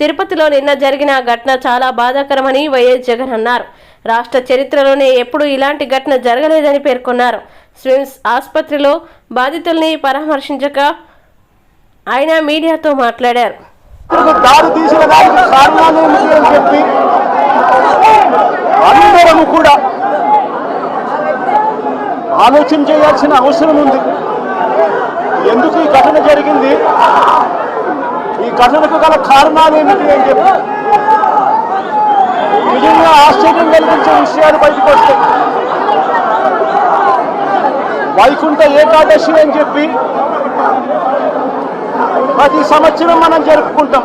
తిరుపతిలో నిన్న జరిగిన ఘటన చాలా బాధాకరమని వైఎస్ జగన్ అన్నారు. రాష్ట్ర చరిత్రలోనే ఎప్పుడూ ఇలాంటి ఘటన జరగలేదని పేర్కొన్నారు. స్విమ్స్ ఆసుపత్రిలో బాధితుల్ని పరామర్శించక ఆయన మీడియాతో మాట్లాడారు. అందరము కూడా ఆలోచన చేయాల్సిన అవసరం ఉంది. ఎందుకు ఈ ఘటన జరిగింది? ఈ ఘటనకు గల కారణాలు ఏమిటి అని చెప్పి. నిజంగా ఆశ్చర్యం కలిగించే విషయాలు బయటకు వస్తాయి. వైకుంఠ ఏకాదశి అని చెప్పి ప్రతి సంవత్సరం మనం జరుపుకుంటాం.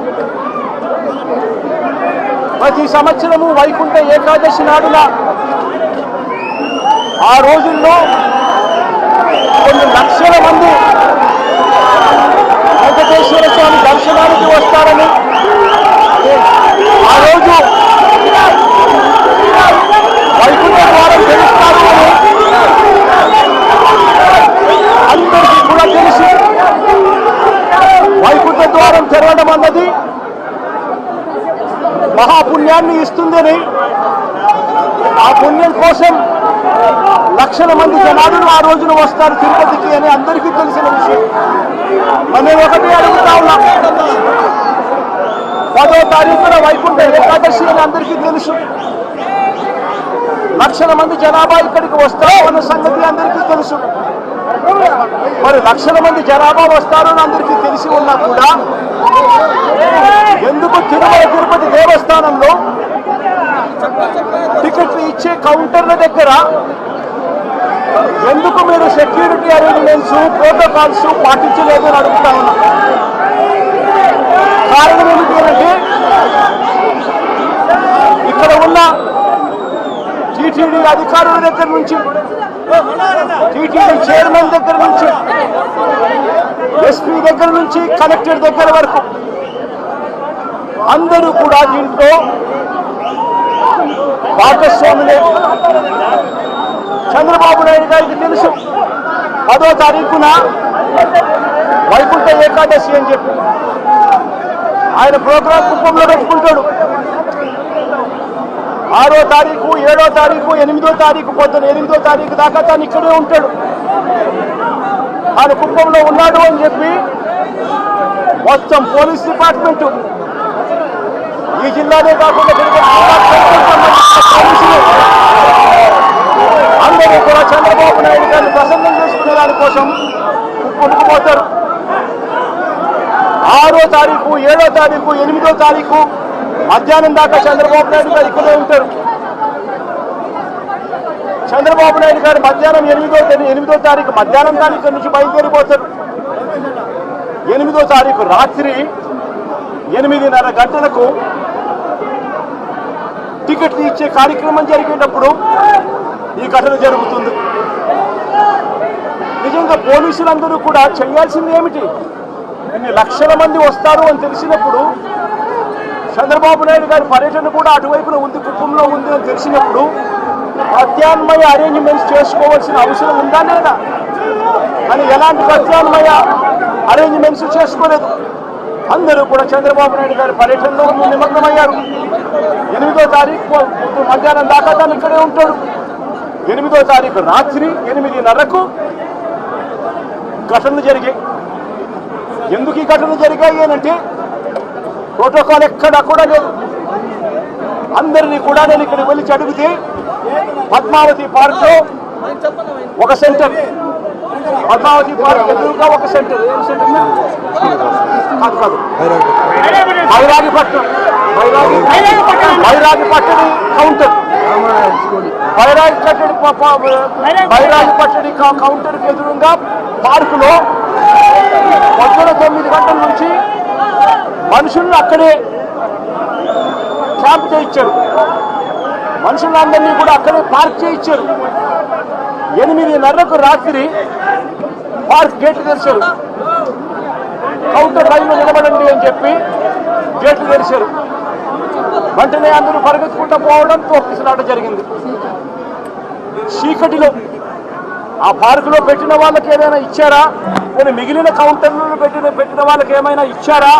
ప్రతి సంవత్సరము వైకుంఠ ఏకాదశి నాడున ఆ రోజుల్లో కొన్ని లక్షల మంది వెంకటేశ్వర స్వామి దర్శనానికి వస్తారని. ఆ రోజు వైకుంఠ ద్వారం తెలుస్తారు అని అందరికీ కూడా తెలుసు. వైకుంఠ ద్వారం తెరవడం అన్నది మహాపుణ్యాన్ని ఇస్తుందని. ఆ పుణ్యం కోసం లక్షల మంది జనాలు ఆ రోజున వస్తారు తిరుపతికి అని అందరికీ తెలిసిన విషయం. మరి ఒకటి అడుగుతా ఉన్నా. పదో తారీఖున వైకుంఠ ఏకాదశి అని అందరికీ తెలుసు. లక్షల మంది జనాభా ఇక్కడికి వస్తారు అన్న సంగతి అందరికీ తెలుసు. మరి లక్షల మంది జనాభా వస్తారు అని అందరికీ తెలిసి ఉన్నా కూడా ఎందుకు తిరుమల తిరుపతి దేవస్థానంలో ఇచ్చే కౌంటర్ల దగ్గర ఎందుకు మీరు సెక్యూరిటీ అరేంజ్మెంట్స్ ప్రోటోకాల్స్ పాటించలేదు అని అడుగుతా ఉన్నా. కారణం ఏమిటంటే ఇక్కడ ఉన్న టీటీడీ అధికారుల దగ్గర నుంచి టీటీడీ చైర్మన్ దగ్గర నుంచి ఎస్పీ దగ్గర నుంచి కలెక్టర్ దగ్గర వరకు అందరూ కూడా దీంట్లో భాగస్వాములే చంద్రబాబు నాయుడు గారికి తెలుసు. పదో తారీఖున వైకుంఠ ఏకాదశి అని చెప్పి. ఆయన ప్రోగ్రాం కుప్పంలో పెట్టుకుంటాడు. ఆరో తారీఖు ఏడో తారీఖు ఎనిమిదో తారీఖు పొద్దున ఎనిమిదో తారీఖు దాకా తను ఇక్కడే ఉంటాడు. ఆయన కుప్పంలో ఉన్నాడు అని చెప్పి మొత్తం పోలీస్ డిపార్ట్మెంట్ ఈ జిల్లానే కాకుండా జిల్లా అందరూ కూడా చంద్రబాబు నాయుడు గారిని ప్రసన్నం చేసుకునే దానికోసం కొనుక్కుపోతారు ఆరో తారీఖు ఏడో తారీఖు ఎనిమిదో తారీఖు మధ్యాహ్నం దాకా చంద్రబాబు నాయుడు గారు ఇక్కడే ఉంటారు. చంద్రబాబు నాయుడు గారు మధ్యాహ్నం ఎనిమిదో ఎనిమిదో తారీఖు మధ్యాహ్నం తారీఖు నుంచి బయలుదేరిపోతారు. ఎనిమిదో తారీఖు రాత్రి ఎనిమిదిన్నర గంటలకు టికెట్లు ఇచ్చే కార్యక్రమం జరిగేటప్పుడు ఈ ఘటన జరుగుతుంది. నిజంగా పోలీసులందరూ కూడా చేయాల్సింది ఏమిటి? ఇన్ని లక్షల మంది వస్తారు అని తెలిసినప్పుడు చంద్రబాబు నాయుడు గారి పర్యటన కూడా అటువైపున ఉంది కుటుంబంలో ఉంది అని తెలిసినప్పుడు ప్రత్యామ్నాయ అరేంజ్మెంట్స్ చేసుకోవాల్సిన అవసరం ఉందా లేదా? అని ఎలాంటి ప్రత్యామ్నాయ అరేంజ్మెంట్స్ చేసుకోలేదు. అందరూ కూడా చంద్రబాబు నాయుడు గారి పర్యటనలో నిమగ్నమయ్యారు. ఎనిమిదో తారీఖు మధ్యాహ్నం దాకా తను ఇక్కడే ఉంటాడు. ఎనిమిదో తారీఖు రాత్రి ఎనిమిదిన్నరకు ఘటనలు జరిగాయి ఎందుకు ఈ ఘటనలు జరిగాయి అనంటే ప్రోటోకాల్ ఎక్కడా కూడా లేదు. అందరినీ కూడా నేను ఇక్కడికి వెళ్ళి చదివితే పద్మావతి పార్క్లో ఒక సెంటర్. పద్మావతి పార్క్ ఎదురుగా ఒక సెంటర్. ఏం సెంటర్? కాదు కాదు. బైరాగిపట్నం బైరాగి బైరాగిపట్టణి కౌంటర్ బైరాగి కట్టడి ప- ప- బైరాగి పట్టడి క- కౌంటర్ ఎదురుగా పార్కులో పొద్దున తొమ్మిది గంటల నుంచి మనుషులను అక్కడే క్యాంప్ చేయించారు. మనుషులందరినీ కూడా అక్కడే పార్క్ చేయించారు. ఎనిమిదిన్నరకు రాత్రి పార్క్ గేట్లు తెరిచారు. కౌంటర్ లైన్లో నిలబడండి అని చెప్పి గేట్లు తెరిచారు. వెంటనే అందరూ పరిగెత్తుకుంటూ పోవడం తోపిసినట్టు జరిగింది. చీకటిలో ఆ పార్కులో పెట్టిన వాళ్ళకి ఏదైనా ఇచ్చారా? కొన్ని మిగిలిన కౌంటర్లను పెట్టిన పెట్టిన వాళ్ళకి ఏమైనా ఇచ్చారా?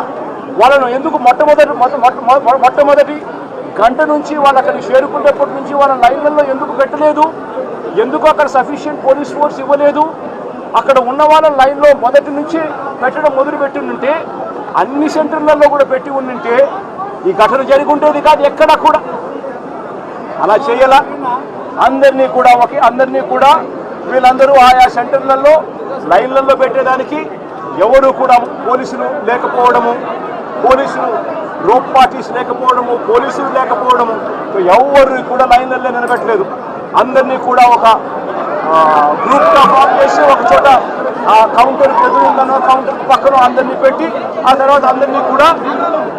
వాళ్ళను ఎందుకు మొట్టమొదటి మొట్టమొదటి గంట నుంచి వాళ్ళు అక్కడికి చేరుకునేప్పటి నుంచి వాళ్ళ లైన్లలో ఎందుకు పెట్టలేదు? ఎందుకు అక్కడ సఫిషియంట్ పోలీస్ ఫోర్స్ ఇవ్వలేదు? అక్కడ ఉన్న వాళ్ళ లైన్లో మొదటి నుంచి పెట్టడం మొదలు పెట్టి ఉంటే అన్ని సెంటర్లలో కూడా పెట్టి ఉండింటే ఈ ఘటన జరిగి ఉండేది కాదు ఎక్కడ కూడా. అలా చేయాల. అందరినీ కూడా ఒకే అందరినీ కూడా వీళ్ళందరూ ఆయా సెంటర్లలో లైన్లలో పెట్టేదానికి ఎవరు కూడా పోలీసులు లేకపోవడము పోలీసులు రోప్ పార్టీస్ లేకపోవడము పోలీసులు లేకపోవడము ఎవరు కూడా లైన్లలో నిలబెట్టలేదు. అందరినీ కూడా ఒక గ్రూప్గా ఫామ్ చేసి ఒక చోట ఆ కౌంటర్ ఎదురుందనో కౌంటర్ పక్కన అందరినీ పెట్టి ఆ తర్వాత అందరినీ కూడా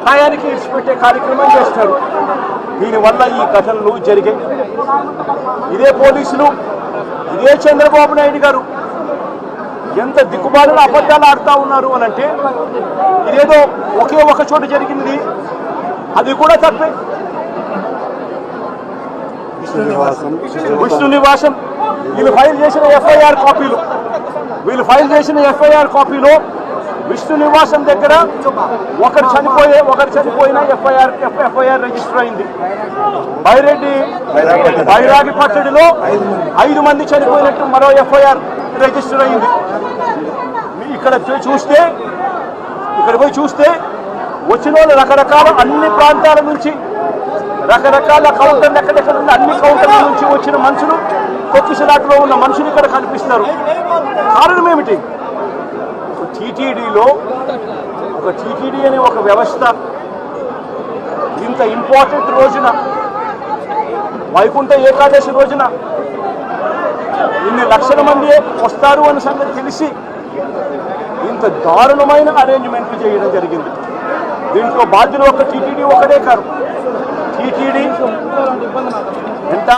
టయానికి ఇచ్చిపెట్టే కార్యక్రమం చేస్తారు. దీనివల్ల ఈ ఘటనలు జరిగాయి. ఇదే పోలీసులు ఇదే చంద్రబాబు నాయుడు గారు. ఎంత దిక్కుబాటున అబద్ధాలు ఆడుతూ ఉన్నారు అని అంటే ఇదేదో ఒకే ఒక చోట జరిగింది. అది కూడా తప్పే. విష్ణు నివాసం. వీళ్ళు ఫైల్ చేసిన ఎఫ్ఐఆర్ కాపీలు. వీళ్ళు ఫైల్ చేసిన ఎఫ్ఐఆర్ కాపీలో విష్ణు నివాసం దగ్గర ఒకరు చనిపోయే ఒకరు చనిపోయిన ఎఫ్ఐఆర్ ఎఫ్ఐఆర్ రిజిస్టర్ అయింది. బైరెడ్డి బైరాగి పట్టడిలో ఐదు మంది చనిపోయినట్టు మరో ఎఫ్ఐఆర్ రిజిస్టర్ అయింది. ఇక్కడ చూస్తే ఇక్కడ పోయి చూస్తే వచ్చిన వాళ్ళు రకరకాల అన్ని ప్రాంతాల నుంచి రకరకాల కౌంటర్లు ఎక్కడెక్కడ అన్ని కౌంటర్ల నుంచి వచ్చిన మనుషులు తొక్కిసలాటలో ఉన్న మనుషులు ఇక్కడ కనిపిస్తారు. కారణం ఏమిటి? టీటీడీలో ఒక టీటీడీ అనే ఒక వ్యవస్థ ఇంత ఇంపార్టెంట్ రోజున వైకుంఠ ఏకాదశి రోజున ఇన్ని లక్షల మంది వస్తారు అనే సంగతి తెలిసి ఇంత దారుణమైన అరేంజ్మెంట్ చేయడం జరిగింది. దీంట్లో బాధ్యులు ఒక టీటీడీ ఒకటే కారు టీటీడీ ఎంత